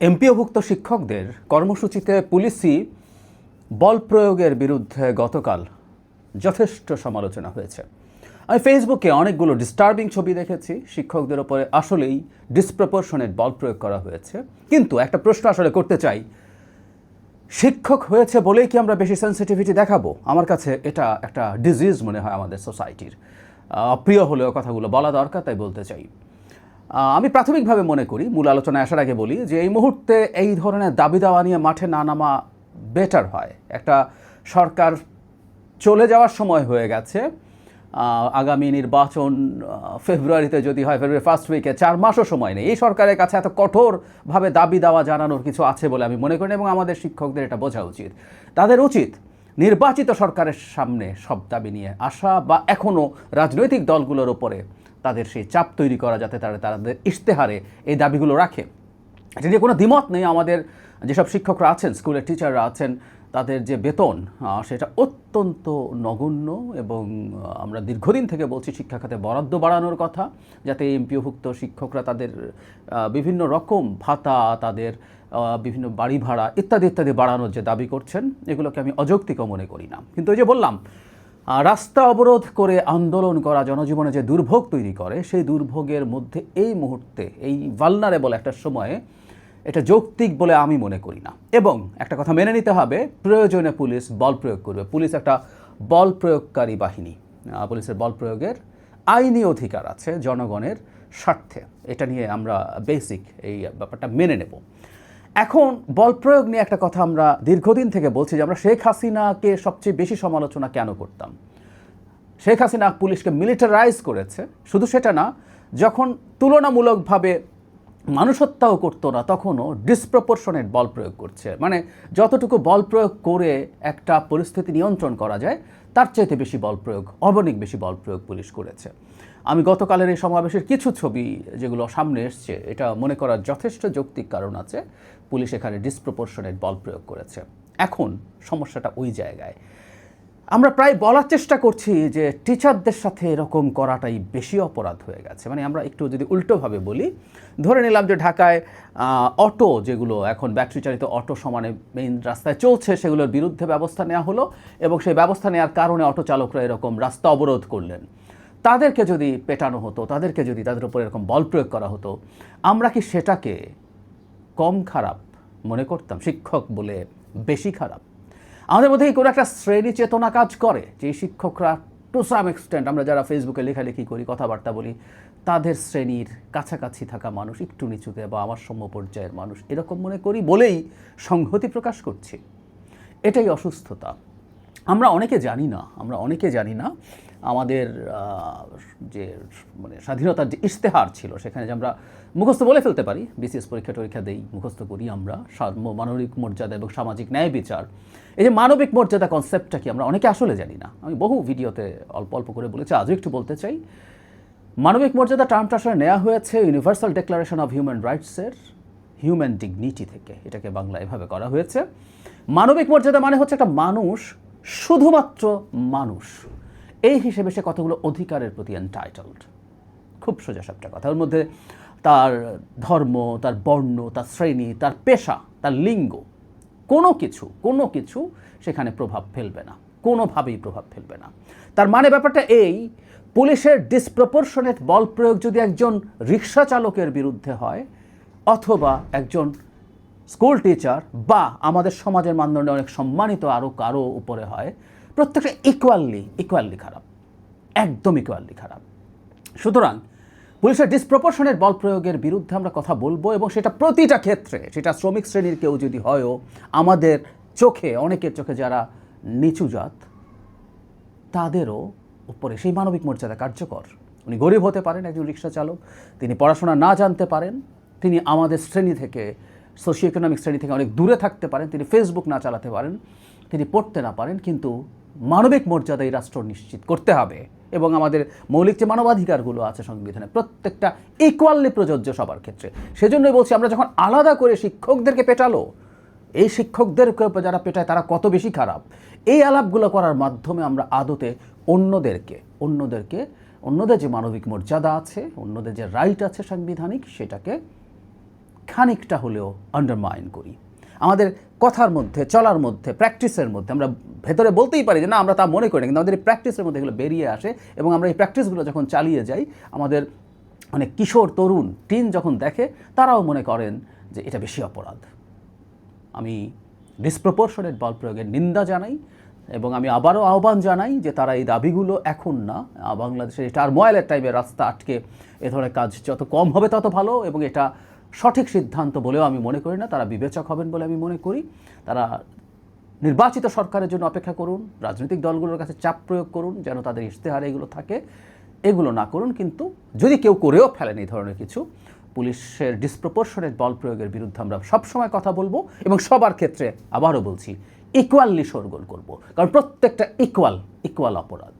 এমপিওভুক্ত শিক্ষকদের কর্মসূচিতে পুলিশি বল প্রয়োগের বিরুদ্ধে গতকাল যথেষ্ট সমালোচনা হয়েছে। আমি ফেসবুকে অনেকগুলো ডিস্টার্বিং ছবি দেখেছি। শিক্ষকদের ওপরে আসলেই ডিসপ্রপোর্শনেট বল প্রয়োগ করা হয়েছে। কিন্তু একটা প্রশ্ন আসলে করতে চাই, শিক্ষক হয়েছে বলেই কি আমরা বেশি সেন্সিটিভিটি দেখাবো? আমার কাছে এটা একটা ডিজিজ মনে হয় আমাদের সোসাইটির অপ্রিয় হলেও কথাগুলো বলা দরকার, তাই বলতে চাই। আমি প্রাথমিকভাবে মনে করি, মূল আলোচনায় আসার আগে বলি, যে এই মুহূর্তে এই ধরনের দাবি দাওয়া নিয়ে মাঠে না নামা বেটার হয়। একটা সরকার চলে যাওয়ার সময় হয়ে গেছে। আগামী নির্বাচন ফেব্রুয়ারিতে যদি হয়, ফেব্রুয়ারি ফার্স্ট উইকে চার মাসও সময় নেই। এই সরকারের কাছে এত কঠোরভাবে দাবি দাওয়া জানানোর কিছু আছে বলে আমি মনে করি এবং আমাদের শিক্ষকদের এটা বোঝা উচিত। তাদের উচিত নির্বাচিত সরকারের সামনে সব দাবি নিয়ে আসা বা এখনও রাজনৈতিক দলগুলোর ওপরে তাদের সেই চাপ তৈরি করা যাতে তারা তাদের ইশতেহারে এই দাবিগুলো রাখে। এটা নিয়ে কোনো দ্বিমত নেই আমাদের যেসব শিক্ষকরা আছেন স্কুলের টিচাররা আছেন তাদের যে বেতন সেটা অত্যন্ত নগণ্য এবং আমরা দীর্ঘদিন থেকে বলছি শিক্ষা খাতে বরাদ্দ বাড়ানোর কথা, যাতে এমপিওভুক্ত শিক্ষকরা তাদের বিভিন্ন রকম ভাতা, তাদের বিভিন্ন বাড়ি ভাড়া ইত্যাদি ইত্যাদি বাড়ানোর যে দাবি করছেন, এগুলোকে আমি অযৌক্তিকও মনে করি না। কিন্তু ওই যে বললাম রাস্তা অবরোধ করে আন্দোলন করা, জনজীবনে যে দুর্ভোগ তৈরি করে, সেই দুর্ভোগের মধ্যে এই মুহূর্তে, এই ভালনারেবল একটা সময়ে এটা যৌক্তিক বলে আমি মনে করি না। এবং একটা কথা মেনে নিতে হবে, প্রয়োজনে পুলিশ বল প্রয়োগ করবে। পুলিশ একটা বল প্রয়োগকারী বাহিনী। পুলিশের বল প্রয়োগের আইনি অধিকার আছে জনগণের স্বার্থে। এটা নিয়ে আমরা বেসিক এই ব্যাপারটা মেনে নেব। এখন বল প্রয়োগ নিয়ে একটা কথা আমরা দীর্ঘদিন থেকে বলছি যে আমরা শেখ হাসিনাকে সবচেয়ে বেশি সমালোচনা কেন করতাম? শেখ হাসিনা পুলিশকে মিলিটারাইজ করেছে। শুধু সেটা না, যখন তুলনামূলকভাবে মানুষ হত্যাও করতো না, তখনও ডিসপ্রপোর্শনেট বল প্রয়োগ করছে। মানে যতটুকু বল প্রয়োগ করে একটা পরিস্থিতি নিয়ন্ত্রণ করা যায়, তার চাইতে বেশি বল প্রয়োগ অর্বনিক বেশি বল প্রয়োগ পুলিশ করেছে। আমি গতকালের এই সমাবেশের কিছু ছবি যেগুলো সামনে এসছে, এটা মনে করার যথেষ্ট যৌক্তিক কারণ আছে। পুলিশ এখানে ডিসপ্রপোর্শনেট বল প্রয়োগ করেছে। এখন সমস্যাটা ওই জায়গায়। আমরা প্রায় বলার চেষ্টা করছি যে টিচারদের সাথে এরকম করাটাই বেশি অপরাধ হয়ে গেছে। মানে আমরা একটু যদি উল্টোভাবে বলি, ধরে নিলাম যে ঢাকায় অটো যেগুলো এখন ব্যাটারি চালিত অটো সমানে মেইন রাস্তায় চলছে, সেগুলোর বিরুদ্ধে ব্যবস্থা নেওয়া হলো এবং সেই ব্যবস্থা নেওয়ার কারণে অটো চালকরা এরকম রাস্তা অবরোধ করলেন। তাদেরকে যদি পেটানো হতো, তাদেরকে যদি তাদের উপর এরকম বল প্রয়োগ করা হতো, আমরা কি সেটাকে কম খারাপ মনে করতাম? শিক্ষক বলে বেশি খারাপ? আমাদের মধ্যে কোনো একটা শ্রেণি চেতনা কাজ করে, যে শিক্ষকরা টু সাম এক্সটেন্ট আমরা যারা ফেসবুকে লেখালেখি করি, কথাবার্তা বলি, তাদের শ্রেণির কাছাকাছি থাকা মানুষ, একটু নিচুতে বা আমার সম্য পর্যায়ের মানুষ, এরকম মনে করি বলেই সংহতি প্রকাশ করছে। এটাই অসুস্থতা। আমরা অনেকে জানি না, আমরা অনেকে জানি না আমাদের যে মানে স্বাধীনতার যে ইশতেহার ছিল সেখানে যে আমরা মুখস্থ বলে ফেলতে পারি বিসিএস পরীক্ষা টরীক্ষা দেই, মুখস্থ করি আমরা মানবিক মর্যাদা এবং সামাজিক ন্যায় বিচার। এই যে মানবিক মর্যাদা কনসেপ্টটা কি আমরা অনেকে আসলে জানি না। আমি বহু ভিডিওতে অল্প অল্প করে বলেছি, আজও একটু বলতে চাই। মানবিক মর্যাদা টার্মটা আসলে নেওয়া হয়েছে ইউনিভার্সাল ডেক্লারেশন অফ হিউম্যান রাইটসের হিউম্যান ডিগনিটি থেকে, এটাকে বাংলা এভাবে করা হয়েছে। মানবিক মর্যাদা মানে হচ্ছে একটা মানুষ শুধুমাত্র মানুষ। এই হিসেবে সে কতগুলো অধিকারের প্রতি এনটাইটেলড খুব সোজা সাপটা কথা। ওর মধ্যে তার ধর্ম, তার বর্ণ, তার শ্রেণি, তার পেশা, তার লিঙ্গ, কোনো কিছু কোনো কিছু সেখানে প্রভাব ফেলবে না। কোনোভাবেই প্রভাব ফেলবে না। তার মানে ব্যাপারটা এই, পুলিশের ডিসপ্রপোর্শনেট বল প্রয়োগ যদি একজন রিক্সা চালকের বিরুদ্ধে হয়, অথবা একজন স্কুল টিচার বা আমাদের সমাজের মানদণ্ডে অনেক সম্মানিত আরও কারও উপরে হয়, প্রত্যেকটা ইকুয়ালি ইকুয়ালি খারাপ, একদম ইকুয়ালি খারাপ। সুতরাং পুলিশের ডিসপ্রপোর্শনের বল প্রয়োগের বিরুদ্ধে আমরা কথা বলব এবং সেটা প্রতিটা ক্ষেত্রে, সেটা শ্রমিক শ্রেণির কেউ যদি হয়ও, আমাদের চোখে, অনেকের চোখে যারা নিচু জাত, তাদেরও উপরে সেই মানবিক মর্যাদা কার্যকর। উনি গরিব হতে পারেন একজন রিক্সা চালক, তিনি পড়াশোনা না জানতে পারেন, তিনি আমাদের শ্রেণি থেকে সোশিও ইকোনমিক শ্রেণি থেকে অনেক দূরে থাকতে পারেন, তিনি ফেসবুক না চালাতে পারেন, তিনি পড়তে না পারেন, কিন্তু মানবিক মর্যাদা এই রাষ্ট্র নিশ্চিত করতে হবে। এবং আমাদের মৌলিক যে মানবাধিকারগুলো আছে সংবিধানে, প্রত্যেকটা ইকুয়ালি প্রযোজ্য সবার ক্ষেত্রে। সেজন্যই বলছি, আমরা যখন আলাদা করে শিক্ষকদেরকে পেটালো, এই শিক্ষকদেরকে যারা পেটায়, তারা কত বেশি খারাপ। এই আলাপগুলো করার মাধ্যমে আমরা আদতে অন্যদেরকে অন্যদেরকে, অন্যদের যে মানবিক মর্যাদা আছে, অন্যদের যে রাইট আছে সাংবিধানিক, সেটাকে খানিকটা হলেও আন্ডারমাইন করি। আমাদের কথার মধ্যে, চলার মধ্যে প্র্যাকটিসের মধ্যে আমরা ভেতরে বলতেই পারি যে, না, আমরা তা মনে করি না। কিন্তু আমাদের এই প্র্যাকটিসের মধ্যে এগুলো বেরিয়ে আসে এবং আমরা এই প্র্যাকটিসগুলো যখন চালিয়ে যাই, আমাদের অনেক কিশোর, তরুণ টিন যখন দেখে, তারাও মনে করেন যে, এটা বেশি অপরাধ। আমি ডিসপ্রপোর্শনেট বল প্রয়োগের নিন্দা জানাই এবং আমি আবারও আহ্বান জানাই যে, তারা এই দাবিগুলো এখন না, বাংলাদেশের টার্মোয়ালের টাইপের রাস্তা আটকে এ ধরনের কাজ যত কম হবে তত ভালো এবং এটা সঠিক সিদ্ধান্ত বলেও আমি মনে করি না। তারা বিবেচক হবেন বলে আমি মনে করি। তারা নির্বাচিত সরকারের জন্য অপেক্ষা করুন, রাজনৈতিক দলগুলোর কাছে চাপ প্রয়োগ করুন, যেন তাদের ইশতেহারে এগুলো থাকে। এগুলো না করুন, কিন্তু যদি কেউ করেও ফেলেন এই ধরনের কিছু, পুলিশের ডিসপ্রপোর্শনেট বল প্রয়োগের বিরুদ্ধে আমরা সবসময় কথা বলব এবং সবার ক্ষেত্রে আবারও বলছি ইকুয়ালি শোরগোল করব। কারণ প্রত্যেকটা ইকুয়াল ইকুয়াল অপরাধ।